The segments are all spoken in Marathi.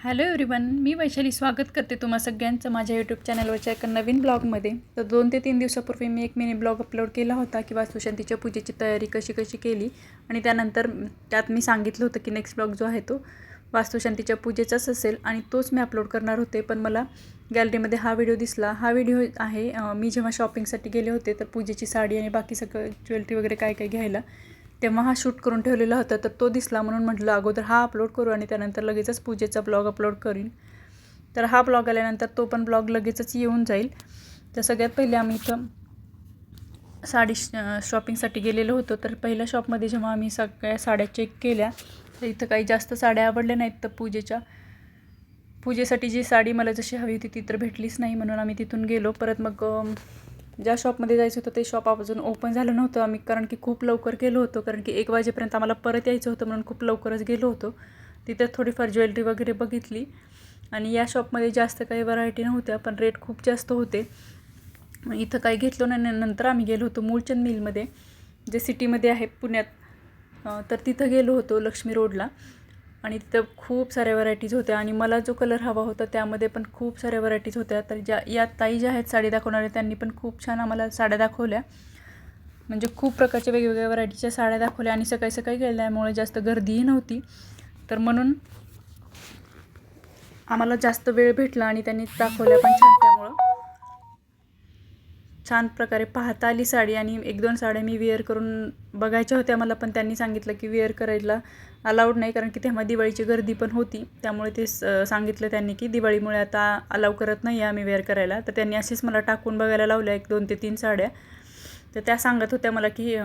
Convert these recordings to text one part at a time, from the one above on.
हॅलो एव्हरीवन मी वैशाली स्वागत करते तुम्हा सगळ्यांचं माझ्या यूट्यूब चॅनलवरच्या एका नवीन ब्लॉगमध्ये तर दोन ते तीन दिवसापूर्वी मी एक मिनी ब्लॉग अपलोड केला होता की वास्तुशांतीच्या पूजेची तयारी कशी कशी केली आणि त्यानंतर त्यात मी सांगितलं होतं की नेक्स्ट ब्लॉग जो आहे तो वास्तुशांतीच्या पूजेचाच असेल आणि तोच मी अपलोड करणार होते. पण मला गॅलरीमध्ये हा व्हिडिओ दिसला. हा व्हिडिओ आहे मी जेव्हा शॉपिंगसाठी गेले होते तर पूजेची साडी आणि बाकी सगळं ज्वेलरी वगैरे काय काय घ्यायला तेव्हा हा शूट करून ठेवलेला होता तर तो दिसला म्हणून म्हटलं अगोदर हा अपलोड करू आणि त्यानंतर लगेचच पूजेचा ब्लॉग अपलोड करीन. तर हा ब्लॉग आल्यानंतर तो पण ब्लॉग लगेचच येऊन जाईल. तर सगळ्यात पहिले आम्ही इथं साडी शॉपिंगसाठी गेलेलो होतो तर पहिल्या शॉपमध्ये जेव्हा आम्ही सगळ्या साड्या चेक केल्या तर इथं काही जास्त साड्या आवडल्या नाहीत तर पूजेच्या. पूजेसाठी जी साडी मला जशी हवी होती ती तर भेटलीच नाही म्हणून आम्ही तिथून गेलो. परत मग ज्या शॉपमध्ये जायचं होतं ते शॉप अजून ओपन झालं नव्हतं. आम्ही कारण की खूप लवकर गेलो होतो कारण की एक वाजेपर्यंत आम्हाला परत यायचं होतं म्हणून खूप लवकरच गेलो होतो. तिथे थोडीफार ज्वेलरी वगैरे बघितली. आणि या शॉपमध्ये जास्त काही व्हरायटी नव्हत्या पण रेट खूप जास्त होते. इथं काही घेतलो नाही नंतर आम्ही गेलो होतो मूळचंद मिलमध्ये जे सिटीमध्ये आहे पुण्यात. तर तिथं गेलो होतो लक्ष्मी रोडला आणि तिथं खूप साऱ्या व्हरायटीज होत्या. आणि मला जो कलर हवा होता त्यामध्ये पण खूप साऱ्या व्हरायटीज होत्या. तर ज्या या ताई ज्या आहेत साडी दाखवणाऱ्या त्यांनी पण खूप छान आम्हाला साड्या दाखवल्या. म्हणजे खूप प्रकारच्या वेगवेगळ्या व्हरायटीच्या साड्या दाखवल्या. आणि सकाळी सकाळी गेल्यामुळे जास्त गर्दीही नव्हती. तर म्हणून आम्हाला जास्त वेळ भेटला आणि त्यांनी दाखवल्या पण छान त्यामुळं. छान प्रकारे पाहता आली साडी आणि एक दोन साड्या मी वेअर करून बघायच्या होत्या. मला पण त्यांनी सांगितलं की वेअर करायला अलाउड नाही कारण की तेव्हा दिवाळीची गर्दी पण होती. त्यामुळे ते स- सांगितलं त्यांनी की दिवाळीमुळे आता अलाव करत नाही आम्ही वेअर करायला. तर त्यांनी असेच मला टाकून बघायला लावल्या एक दोन ते तीन साड्या. तर त्या सांगत होत्या मला की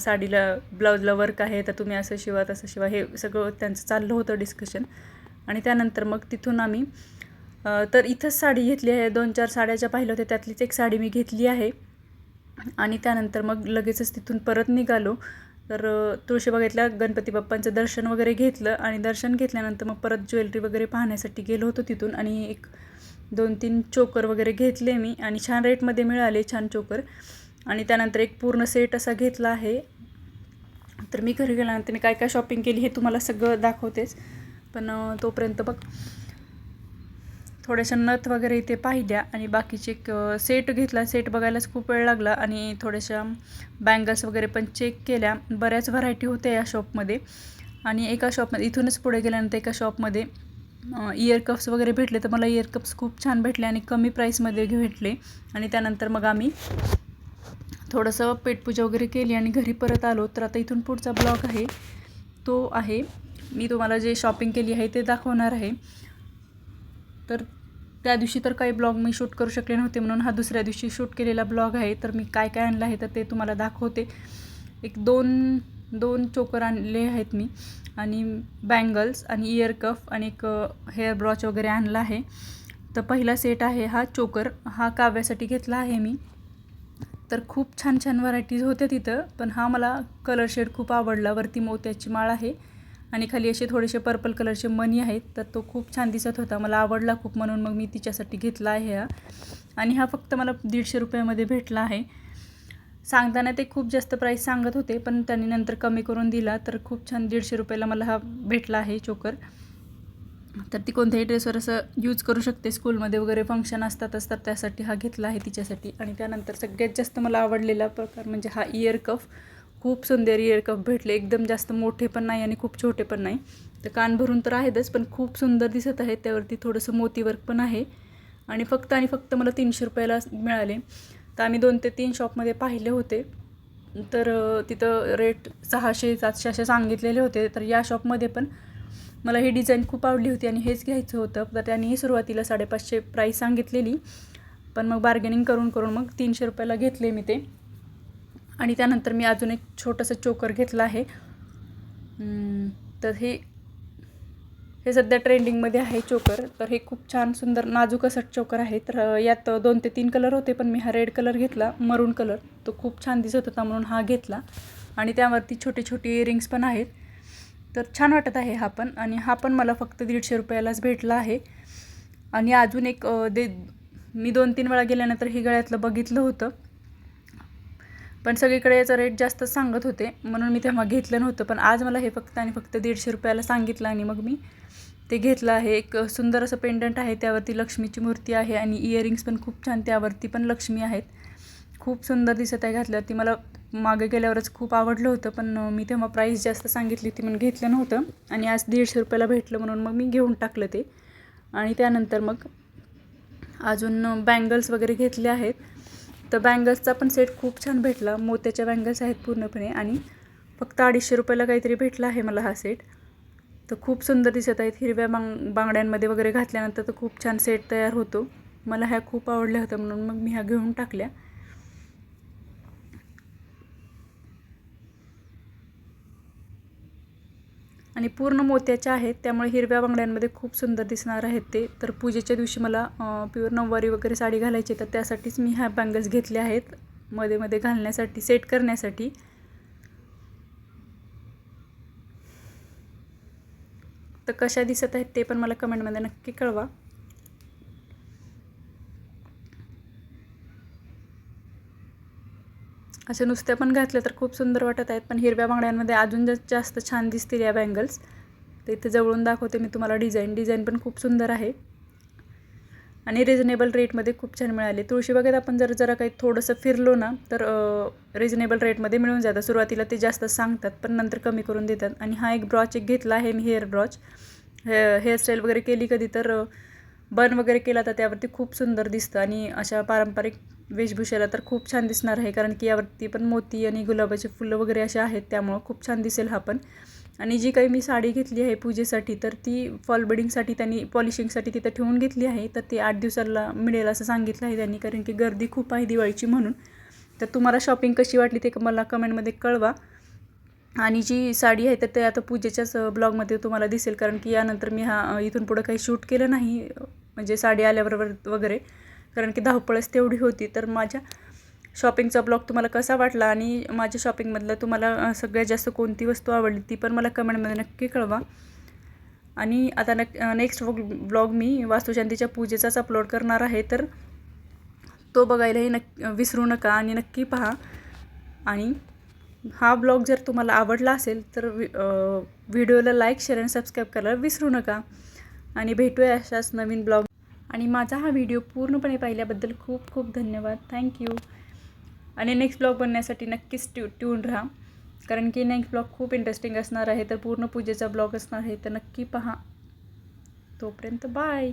साडीला ब्लाऊजला वर्क आहे तर तुम्ही असं शिवा तसं शिवा. हे सगळं त्यांचं चाललं होतं डिस्कशन आणि त्यानंतर मग तिथून आम्ही तर इथंच साडी घेतली आहे. दोन चार साड्या ज्या पाहिल्या होत्या त्यातलीच एक साडी मी घेतली आहे. आणि त्यानंतर मग लगेचच तिथून परत निघालो. तर तुळशीबागेतल्या गणपती बाप्पांचं दर्शन वगैरे घेतलं आणि दर्शन घेतल्यानंतर मग परत ज्वेलरी वगैरे पाहण्यासाठी गेलो होतो तिथून आणि एक दोन तीन चोकर वगैरे घेतले मी आणि छान रेटमध्ये मिळाले छान चोकर. आणि त्यानंतर एक पूर्ण सेट असा घेतला आहे. तर मी घरी गेल्यानंतर मी काय काय शॉपिंग केली हे तुम्हाला सगळं दाखवतेच. पण तोपर्यंत बघ. थोड्याशा नथ वगैरे इथे पाहिल्या आणि बाकीचे एक सेट घेतला. सेट बघायलाच खूप वेळ लागला आणि थोड्याशा बँगल्स वगैरे पण चेक केल्या. बऱ्याच व्हरायटी होत्या या शॉपमध्ये आणि एका शॉपमध्ये इथूनच पुढे गेल्यानंतर एका शॉपमध्ये इयर कप्स वगैरे भेटले. तर मला इयर कप्स खूप छान भेटले आणि कमी प्राईसमध्ये भेटले. आणि त्यानंतर मग आम्ही थोडंसं पेटपूजा वगैरे केली आणि घरी परत आलो. तर आता इथून पुढचा ब्लॉग आहे. तो आहे. मी तुम्हाला जे शॉपिंग केली आहे ते दाखवणार आहे. तर त्या दिवशी तर काही ब्लॉग मी शूट करू शकले नव्हते म्हणून हा दुसऱ्या दिवशी शूट केलेला ब्लॉग आहे. तर मी काय काय आणलं आहे तर ते तुम्हाला दाखवते. एक दोन दोन चोकर आणले आहेत मी. आणि बँगल्स आणि इयर कफ आणि एक हेअर ब्रॉच वगैरे आणला आहे. तर पहिला सेट आहे हा चोकर. हा काव्यासाठी घेतला आहे मी. तर खूप छान छान व्हरायटीज होत्या तिथं. पण हा मला कलर शेड खूप आवडला. वरती मोत्याची माळ आहे. आणि खाली असे थोडेसे पर्पल कलरचे मनी आहेत तर तो खूप छान दिसत होता. मला आवडला खूप म्हणून मग मी तिच्यासाठी घेतला आहे हा. आणि हा फक्त मला दीडशे रुपयामध्ये भेटला आहे. सांगताना ते खूप जास्त प्राईस सांगत होते पण त्यांनी नंतर कमी करून दिला तर खूप छान दीडशे रुपयाला मला हा भेटला आहे चोकर तर ती कोणत्याही ड्रेसवर असं यूज करू शकते. स्कूलमध्ये वगैरे फंक्शन असतातच तर त्यासाठी हा घेतला आहे तिच्यासाठी. आणि त्यानंतर सगळ्यात जास्त मला आवडलेला प्रकार म्हणजे हा इयर कफ खूप सुंदर इयरकप भेटले. एकदम जास्त मोठे पण नाही आणि खूप छोटे पण नाही. तर कान भरून तर आहेतच पण खूप सुंदर दिसत आहेत. त्यावरती थोडंसं मोती वर्क पण आहे. आणि फक्त आणि फक्त मला तीनशे रुपयाला मिळाले. तर आम्ही दोन ते तीन शॉपमध्ये पाहिले होते. तर तिथं रेट सहाशे सातशे असे सांगितलेले होते. तर या शॉपमध्ये पण मला ही डिझाईन खूप आवडली होती आणि हेच घ्यायचं होतं. तर त्यांनीही सुरुवातीला साडेपाचशे प्राईस सांगितलेली. पण मग बार्गेनिंग करून करून मग तीनशे रुपयाला घेतले मी ते. आणि त्यानंतर मी अजून एक छोटंसं चोकर घेतलं आहे. तर हे हे सध्या ट्रेंडिंगमध्ये आहे चोकर. तर हे खूप छान सुंदर नाजूक असं चोकर आहे. तर यात दोन ते तीन कलर होते पण मी हा रेड कलर घेतला मरून कलर. तो खूप छान दिसत होता म्हणून हा घेतला. आणि त्यावरती छोटे छोटे इयरिंग्स पण आहेत. तर छान वाटत आहे हा पण. आणि हा पण मला फक्त दीडशे रुपयालाच भेटला आहे. आणि अजून एक दे मी दोन तीन वेळा गेल्यानंतर हे गळ्यातलं बघितलं होतं. पण सगळीकडे याचा रेट जास्त सांगत होते. म्हणून मी तेव्हा घेतलं नव्हतं. पण आज मला हे फक्त आणि फक्त दीडशे रुपयाला सांगितलं आणि मग मी ते घेतलं आहे. एक सुंदर असं पेंडंट आहे. त्यावरती लक्ष्मीची मूर्ती आहे आणि इयरिंग्स पण खूप छान त्यावरती पण लक्ष्मी आहेत. खूप सुंदर दिसत आहे घातलं ती मला मागे गेल्यावरच खूप आवडलं होतं. पण मी तेव्हा प्राईस जास्त सांगितली होती म्हणून घेतलं नव्हतं. आणि आज दीडशे रुपयाला भेटलं म्हणून मग मी घेऊन टाकलं ते. आणि त्यानंतर मग अजून बँगल्स वगैरे घेतले आहेत. तर बँगल्सचा पण सेट खूप छान भेटला. मोत्याच्या बँगल्स आहेत पूर्णपणे आणि फक्त अडीचशे रुपयाला काहीतरी भेटला आहे मला हा सेट. तर खूप सुंदर दिसत आहेत. हिरव्या बांग बांगड्यांमध्ये वगैरे घातल्यानंतर तर खूप छान सेट तयार होतो. मला ह्या खूप आवडल्या होत्या म्हणून मग मी ह्या घेऊन टाकल्या. आणि पूर्ण मोत्याच्या आहेत त्यामुळे हिरव्या बांगड्यांमध्ये खूप सुंदर दिसणार आहेत ते. तर पूजेच्या दिवशी मला प्युअर नऊवारी वगैरे साडी घालायची तर त्यासाठीच मी ह्या बँगल्स घेतल्या आहेत. मध्ये मध्ये घालण्यासाठी सेट करण्यासाठी. तर कशा दिसत आहेत ते पण मला कमेंटमध्ये नक्की कळवा. असे नुसत्या पण घातल्या तर खूप सुंदर वाटत आहेत पण हिरव्या बांगड्यांमध्ये अजून जास्त जास्त छान दिसतील या बँगल्स तर इथे जवळून दाखवते मी तुम्हाला डिझाईन डिझाईन पण खूप सुंदर आहे. आणि रिजनेबल रेटमध्ये खूप छान मिळाले. तुळशीबागेत आपण जर जरा काही थोडंसं फिरलो ना तर रिजनेबल रेटमध्ये मिळून जातं. सुरुवातीला ते जास्त सांगतात पण नंतर कमी करून देतात. आणि हा एक ब्रॉच एक घेतला आहे मी हेअर ब्रॉच हे हेअरस्टाईल वगैरे केली कधी तर बन वगैरे केला तर त्यावरती खूप सुंदर दिसतं. आणि अशा पारंपरिक वेशभूषेला तर खूप छान दिसणार आहे कारण की यावरती पण मोती आणि गुलाबाचे फुलं वगैरे असे आहेत त्यामुळं खूप छान दिसेल हा पण. आणि जी काही मी साडी घेतली आहे पूजेसाठी तर ती फॉल बिडिंगसाठी त्यांनी पॉलिशिंगसाठी तिथं ठेवून घेतली आहे तर ती आठ दिवसाला मिळेल असं सांगितलं आहे त्यांनी कारण की गर्दी खूप आहे दिवाळीची म्हणून. तर तुम्हाला शॉपिंग कशी वाटली ते मला कमेंटमध्ये कळवा. आणि जी साडी आहे तर ते आता पूजेच्याच ब्लॉगमध्ये तुम्हाला दिसेल कारण की यानंतर मी हा इथून पुढं काही शूट केलं नाही म्हणजे साडी आल्याबरोबर वगैरे. कारण की धावपळच तेवढी होती. तर माझ्या शॉपिंगचा ब्लॉग तुम्हाला कसा वाटला आणि माझ्या शॉपिंगमधलं तुम्हाला सगळ्यात जास्त कोणती वस्तू आवडली ती पण मला कमेंटमध्ये नक्की कळवा. आणि आता नक नेक्स्ट ब्लॉग मी वास्तुशांतीच्या पूजेचाच अपलोड करणार आहे. तर तो बघायलाही नक् विसरू नका आणि नक्की पहा. आणि हा ब्लॉग जर तुम्हाला आवडला असेल तर व्हिडिओला लाईक शेअर आणि सबस्क्राईब करायला विसरू नका. आणि भेटूया अशाच नवीन ब्लॉग आणि माझा हा व्हिडिओ पूर्णपणे पाहिल्याबद्दल खूप खूप धन्यवाद. थँक्यू आणि नेक्स्ट ब्लॉग बनण्यासाठी नक्कीच ट्यू ट्यून राहा. कारण की नेक्स्ट ब्लॉग खूप इंटरेस्टिंग असणार आहे. तर पूर्ण पूजेचा ब्लॉग असणार आहे. तर नक्की पहा. तोपर्यंत बाय